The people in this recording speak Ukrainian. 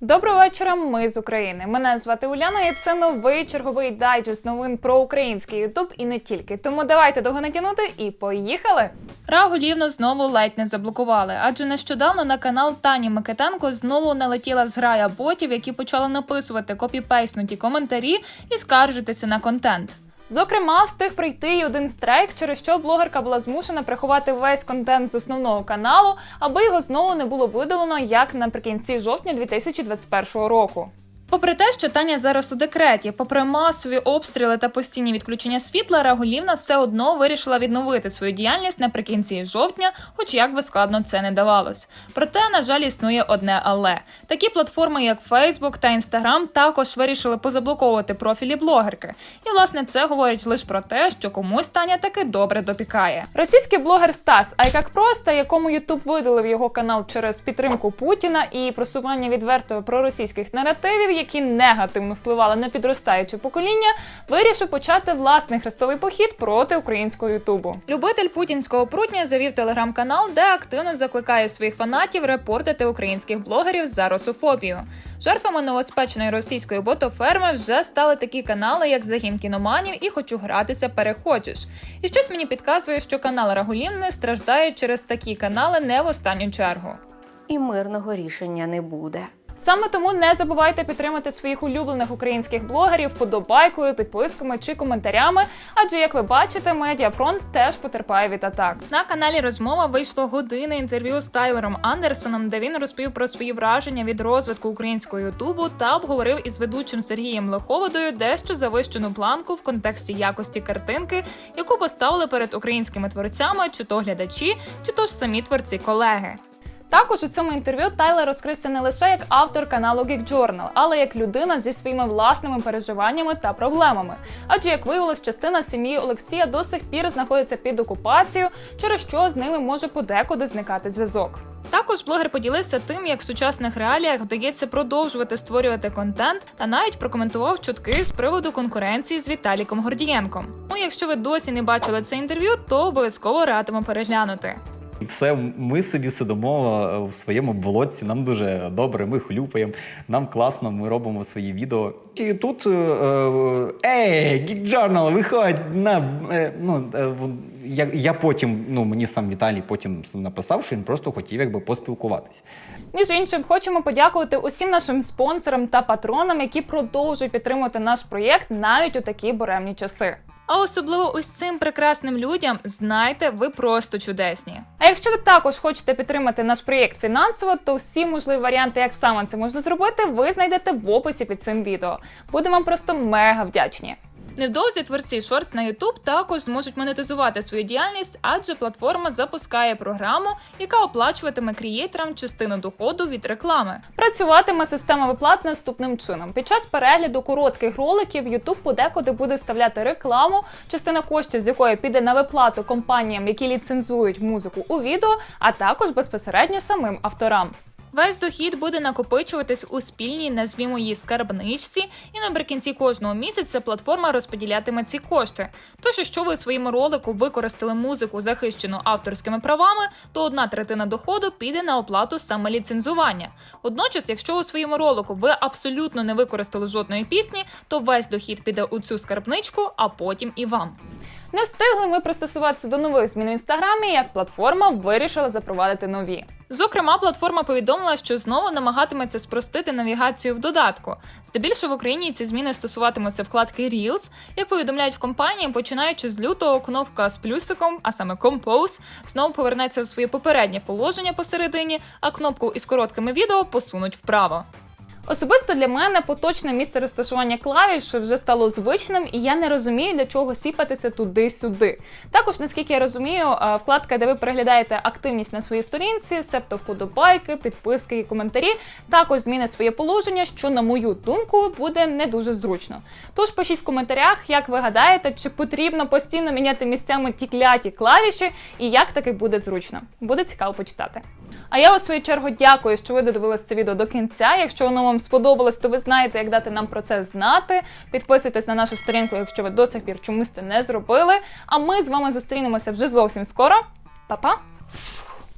Доброго вечора. Ми з України. Мене звати Уляна, і це новий черговий дайджест новин про український Ютуб і не тільки. Тому давайте не і поїхали. Рагулівну знову ледь не заблокували, адже нещодавно на канал Тані Микитенко знову налетіла зграя ботів, які почали написувати копіпейснуті коментарі і скаржитися на контент. Зокрема, встиг прийти й один страйк, через що блогерка була змушена приховати весь контент з основного каналу, аби його знову не було видалено як наприкінці жовтня 2021 року. Попри те, що Таня зараз у декреті, попри масові обстріли та постійні відключення світла, Рагулівна все одно вирішила відновити свою діяльність наприкінці жовтня, хоч як би складно це не давалось. Проте, на жаль, існує одне але такі платформи, як Facebook та Instagram, також вирішили позаблоковувати профілі блогерки. І власне це говорить лише про те, що комусь Таня таки добре допікає. Російський блогер Стас Айкак Просто, якому Ютуб видалив його канал через підтримку Путіна і просування відвертої проросійських наративів, які негативно впливали на підростаюче покоління, вирішив почати власний хрестовий похід проти українського Ютубу. Любитель путінського прутня завів телеграм-канал, де активно закликає своїх фанатів репортити українських блогерів за русофобію. Жертвами новоспеченої російської ботоферми вже стали такі канали, як Загін кіноманів і Хочу гратися, перехочеш. І щось мені підказує, що канал Рагулівни страждає через такі канали не в останню чергу. і мирного рішення не буде. Саме тому не забувайте підтримати своїх улюблених українських блогерів подобайкою, підписками чи коментарями. Адже, як ви бачите, медіафронт теж потерпає від атак. На каналі розмова вийшло години інтерв'ю з Тайлером Андерсоном, де він розповів про свої враження від розвитку українського Ютубу та обговорив із ведучим Сергієм Лоховодою дещо завищену планку в контексті якості картинки, яку поставили перед українськими творцями, чи то глядачі, чи то ж самі творці колеги. Також у цьому інтерв'ю Тайлер розкрився не лише як автор каналу Geek Journal, але як людина зі своїми власними переживаннями та проблемами. Адже, як виявилось, частина сім'ї Олексія до сих пір знаходиться під окупацією, через що з ними може подекуди зникати зв'язок. Також блогер поділився тим, як в сучасних реаліях вдається продовжувати створювати контент, та навіть прокоментував чутки з приводу конкуренції з Віталіком Гордієнком. Ну, якщо ви досі не бачили це інтерв'ю, то обов'язково радимо переглянути. Все, ми собі сидимо е, в своєму болотці, нам дуже добре, ми хлюпаємо, нам класно, ми робимо свої відео. І тут е, е, Geek Journal, виходь на е, ну, е, я, я потім, ну мені сам Віталій потім написав, що він просто хотів якби поспілкуватись. Між іншим, хочемо подякувати усім нашим спонсорам та патронам, які продовжують підтримувати наш проєкт навіть у такі буремні часи. А особливо ось цим прекрасним людям знайте, ви просто чудесні. А якщо ви також хочете підтримати наш проєкт фінансово, то всі можливі варіанти, як саме це можна зробити, ви знайдете в описі під цим відео. Будемо вам просто мега вдячні. Невдовзі творці шортс на YouTube також зможуть монетизувати свою діяльність, адже платформа запускає програму, яка оплачуватиме крієйтерам частину доходу від реклами. Працюватиме система виплат наступним чином. Під час перегляду коротких роликів YouTube подекуди буде вставляти рекламу, частина коштів з якої піде на виплату компаніям, які ліцензують музику у відео, а також безпосередньо самим авторам. Весь дохід буде накопичуватись у спільній, назвімо її скарбничці, і наприкінці кожного місяця платформа розподілятиме ці кошти. Тож, якщо ви у своєму ролику використали музику, захищену авторськими правами, то одна третина доходу піде на оплату саме ліцензування. Водночас, якщо у своєму ролику ви абсолютно не використали жодної пісні, то весь дохід піде у цю скарбничку, а потім і вам. Не встигли ми пристосуватися до нових змін в інстаграмі, як платформа вирішила запровадити нові. Зокрема, платформа повідомила, що знову намагатиметься спростити навігацію в додатку. Здебільшого в Україні ці зміни стосуватимуться вкладки Reels. Як повідомляють в компанії, починаючи з лютого, кнопка з плюсиком, а саме Compose, знову повернеться в своє попереднє положення посередині, а кнопку із короткими відео посунуть вправо. Особисто для мене поточне місце розташування клавіш вже стало звичним, і я не розумію, для чого сіпатися туди-сюди. Також, наскільки я розумію, вкладка, де ви переглядаєте активність на своїй сторінці, себто вподобайки, підписки і коментарі, також змінить своє положення, що, на мою думку, буде не дуже зручно. Тож пишіть в коментарях, як ви гадаєте, чи потрібно постійно міняти місцями ті кляті клавіші, і як таки буде зручно. Буде цікаво почитати. А я у свою чергу дякую, що ви додивились це відео до кінця. Якщо воно вам сподобалось, то ви знаєте, як дати нам про це знати. Підписуйтесь на нашу сторінку, якщо ви до сих пір чомусь це не зробили. А ми з вами зустрінемося вже зовсім скоро. Па-па!